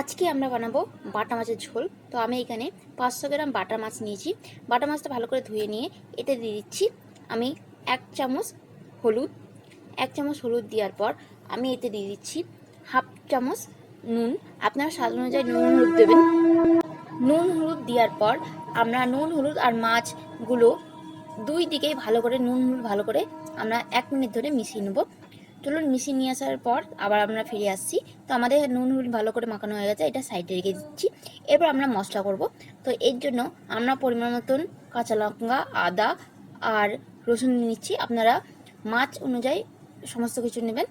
আজকে আমরা বানাবো বাটা মাছের ঝোল। তো আমি এখানে পাঁচশো গ্রাম বাটা মাছ নিয়েছি। বাটা মাছটা ভালো করে ধুয়ে নিয়ে এতে দিয়ে দিচ্ছি আমি এক চামচ হলুদ। এক চামচ হলুদ দেওয়ার পর আমি এতে দিয়ে দিচ্ছি হাফ চামচ নুন। আপনারা স্বাদ অনুযায়ী নুন হলুদ দেবেন। নুন হলুদ দেওয়ার পর আমরা নুন, হলুদ আর মাছগুলো দুই দিকেই ভালো করে নুন, হলুদ ভালো করে আমরা এক মিনিট ধরে মিশিয়ে নেব। চলুন মিশিয়ে নিয়ে আসার পর আবার আমরা ফিরে আসছি। তো আমাদের নুন হলুদ ভালো করে মাখানো হয়ে গেছে, এটা সাইডে রেখে দিচ্ছি। এরপর আমরা মশলা করব। তো এর জন্য আমরা পরিমাণ মতন কাঁচা লঙ্কা, আদা আর রসুন নিচ্ছি। আপনারা মাছ অনুযায়ী সমস্ত কিছু নেবেন।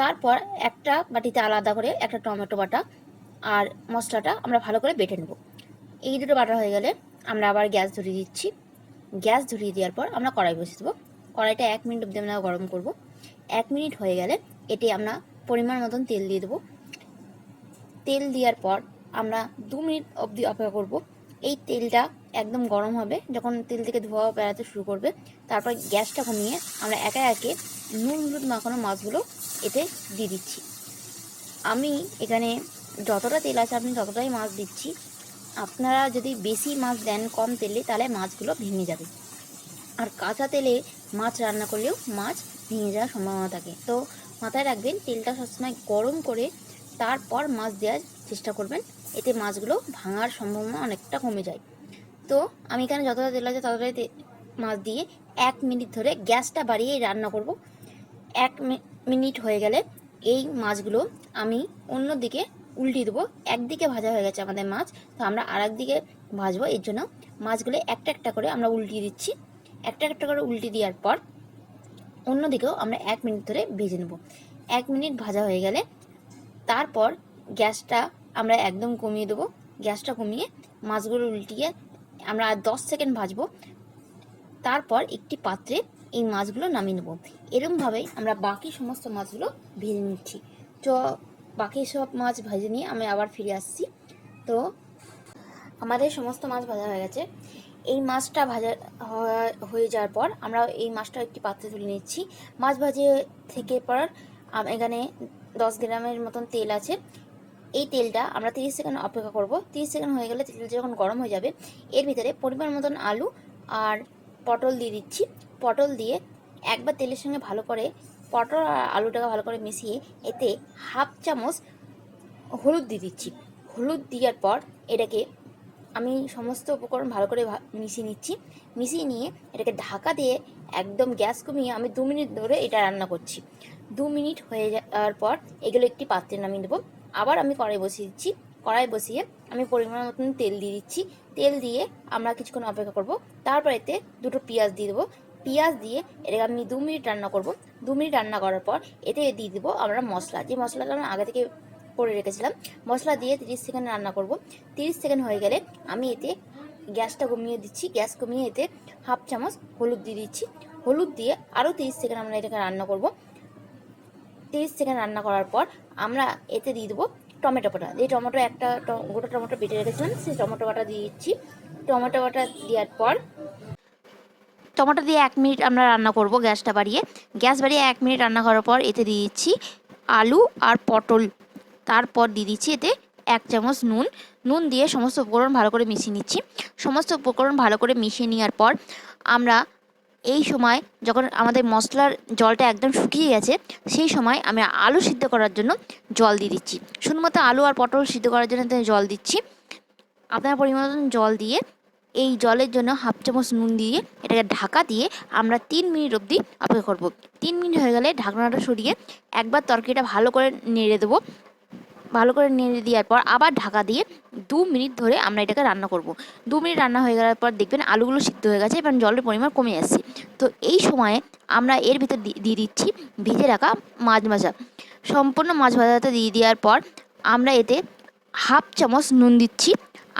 তারপর একটা বাটিতে আলাদা করে একটা টমেটো বাটা আর মশলাটা আমরা ভালো করে বেটে নেব। এই দুটো বাটা হয়ে গেলে আমরা আবার গ্যাস ধরিয়ে দিচ্ছি। গ্যাস ধরিয়ে দেওয়ার পর আমরা কড়াই বসিয়ে দেবো। কড়াইটা এক মিনিট অবধি আমরা গরম করব। মিনিট হয়ে গেলে এটি আমরা পরিমাণ মতন তেল দিয়ে দেবো। তেল দেওয়ার পর আমরা দু মিনিট অবধি অপেক্ষা করব। এই তেলটা একদম গরম হবে, যখন তেল থেকে ধোয়া বেড়াতে শুরু করবে, তারপর গ্যাসটা কমিয়ে আমরা একে একে নুন হলুদ মাখানো মাছগুলো এতে দিয়ে দিচ্ছি। আমি এখানে যতটা তেল আছে আপনি ততটাই মাছ দিচ্ছি। আপনারা যদি বেশি মাছ দেন কম তেলে, তাহলে মাছগুলো ভেঙে যাবে। আর কাঁচা তেলে মাছ রান্না করলেও মাছ ভেঙে যাওয়ার সম্ভাবনা থাকে। তো মাথায় রাখবেন, তেলটা সবসময় গরম করে তারপর মাছ দেওয়ার চেষ্টা করবেন। এতে মাছগুলো ভাঙার সম্ভাবনা অনেকটা কমে যায়। তো আমি এখানে যতটা তেল আছে ততটাই মাছ দিয়ে এক মিনিট ধরে গ্যাসটা বাড়িয়ে রান্না করব। এক মিনিট হয়ে গেলে এই মাছগুলো আমি অন্য দিকে উল্টিয়ে দেবো। একদিকে ভাজা হয়ে গেছে আমাদের মাছ, তো আমরা আর দিকে ভাজবো। এর জন্য মাছগুলো একটা একটা করে আমরা উল্টিয়ে দিচ্ছি। একটা একটা করে উল্টে দেওয়ার পর অন্যদিকেও আমরা এক মিনিট ধরে ভেজে নেব। এক মিনিট ভাজা হয়ে গেলে তারপর গ্যাসটা আমরা একদম কমিয়ে দেবো। গ্যাসটা কমিয়ে মাছগুলো উল্টিয়ে আমরা দশ সেকেন্ড ভাজবো। তারপর একটি পাত্রে এই মাছগুলো নামিয়ে নেব। এরমভাবেই আমরা বাকি সমস্ত মাছগুলো ভেজে নিচ্ছি। তো বাকি সব মাছ ভেজে নিয়ে আমি আবার ফিরে আসছি। তো আমাদের সমস্ত মাছ ভাজা হয়ে গেছে। এই মাছটা ভাজা হয়ে যাওয়ার পর আমরা এই মাছটা একটি পাত্রে তুলে নিচ্ছি। মাছ ভাজে থেকে পর এখানে দশ গ্রামের মতন তেল আছে। এই তেলটা আমরা তিরিশ সেকেন্ড অপেক্ষা করব। তিরিশ সেকেন্ড হয়ে গেলে তেলটা যখন গরম হয়ে যাবে, এর ভিতরে পরিমাণ মতন আলু আর পটল দিয়ে দিচ্ছি। পটল দিয়ে একবার তেলের সঙ্গে ভালো করে পটল আর আলুটাকে ভালো করে মিশিয়ে এতে হাফ চামচ হলুদ দিয়ে দিচ্ছি। হলুদ দেওয়ার পর এটাকে আমি সমস্ত উপকরণ ভালো করে মিশিয়ে নিচ্ছি। মিশিয়ে নিয়ে এটাকে ঢাকা দিয়ে একদম গ্যাস কমিয়ে আমি দু মিনিট ধরে এটা রান্না করছি। দু মিনিট হয়ে যাওয়ার পর এগুলো একটি পাত্রে নামিয়ে দেবো। আবার আমি কড়াই বসিয়ে দিচ্ছি। কড়াই বসিয়ে আমি পরিমাণ মতন তেল দিয়ে দিচ্ছি। তেল দিয়ে আমরা কিছুক্ষণ অপেক্ষা করব। তারপর এতে দুটো পেঁয়াজ দিয়ে দেবো। পেঁয়াজ দিয়ে এটাকে আমি দু মিনিট রান্না করব। দু মিনিট রান্না করার পর এতে দিয়ে দেবো আমরা মশলা। যে মশলাটা আমরা আগে থেকে করে রেখেছিলাম। মশলা দিয়ে তিরিশ সেকেন্ড রান্না করব। তিরিশ সেকেন্ড হয়ে গেলে আমি এতে গ্যাসটা কমিয়ে দিচ্ছি। গ্যাস কমিয়ে এতে হাফ চামচ হলুদ দিয়ে দিচ্ছি। হলুদ দিয়ে আরও তিরিশ সেকেন্ড আমরা এটাকে রান্না করব। তিরিশ সেকেন্ড রান্না করার পর আমরা এতে দিয়ে দেবো টমেটো বাটা। যে টমেটো একটা গোটা টমেটো বেটে রেখেছিলাম, সেই টমেটো বাটা দিয়ে দিচ্ছি। টমেটো বাটা দেওয়ার পর টমেটো দিয়ে এক মিনিট আমরা রান্না করব গ্যাসটা বাড়িয়ে। গ্যাস বাড়িয়ে এক মিনিট রান্না করার পর এতে দিয়ে দিচ্ছি আলু আর পটল। তারপর দিয়ে দিচ্ছি এতে এক চামচ নুন। নুন দিয়ে সমস্ত উপকরণ ভালো করে মিশিয়ে নিচ্ছি। সমস্ত উপকরণ ভালো করে মিশিয়ে নেওয়ার পর আমরা এই সময় যখন আমাদের মশলার জলটা একদম শুকিয়ে গেছে, সেই সময় আমি আলু সিদ্ধ করার জন্য জল দিয়ে দিচ্ছি। শুধুমাত্র আলু আর পটল সিদ্ধ করার জন্য জল দিচ্ছি। আপনার পরিমাণ জল দিয়ে এই জলের জন্য হাফ চামচ নুন দিয়ে এটাকে ঢাকা দিয়ে আমরা তিন মিনিট অবধি অপেক্ষা করব। তিন মিনিট হয়ে গেলে ঢাকনাটা সরিয়ে একবার তরকারিটা ভালো করে নেড়ে দেবো। ভালো করে নেড়ে দেওয়ার পর আবার ঢাকা দিয়ে দু মিনিট ধরে আমরা এটাকে রান্না করব। দু মিনিট রান্না হয়ে গেলার পর দেখবেন আলুগুলো সিদ্ধ হয়ে গেছে এবং জলের পরিমাণ কমে যাচ্ছে। তো এই সময়ে আমরা এর ভিতর দিয়ে দিচ্ছি ভিজে রাখা মাছ ভাজা। সম্পূর্ণ মাছ ভাজাটা দিয়ে দেওয়ার পর আমরা এতে হাফ চামচ নুন দিচ্ছি।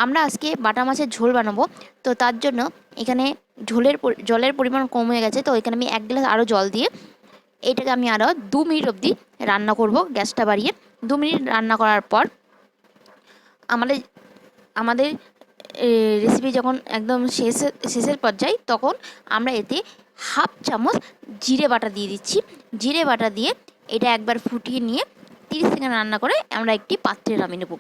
আমরা আজকে বাটা মাছের ঝোল বানাবো, তো তার জন্য এখানে ঝোলের জলের পরিমাণ কমে গেছে, তো এখানে আমি এক গ্লাস আরও জল দিয়ে এটাকে আমি আরও দু মিনিট অবধি রান্না করব গ্যাসটা বাড়িয়ে। দু মিনিট রান্না করার পর আমাদের আমাদের রেসিপি যখন একদম শেষের শেষের পর্যায়ে, তখন আমরা এতে হাফ চামচ জিরে বাটা দিয়ে দিচ্ছি। জিরে বাটা দিয়ে এটা একবার ফুটিয়ে নিয়ে তিরিশ সেকেন্ড রান্না করে আমরা একটি পাত্রে নামিয়ে নেব।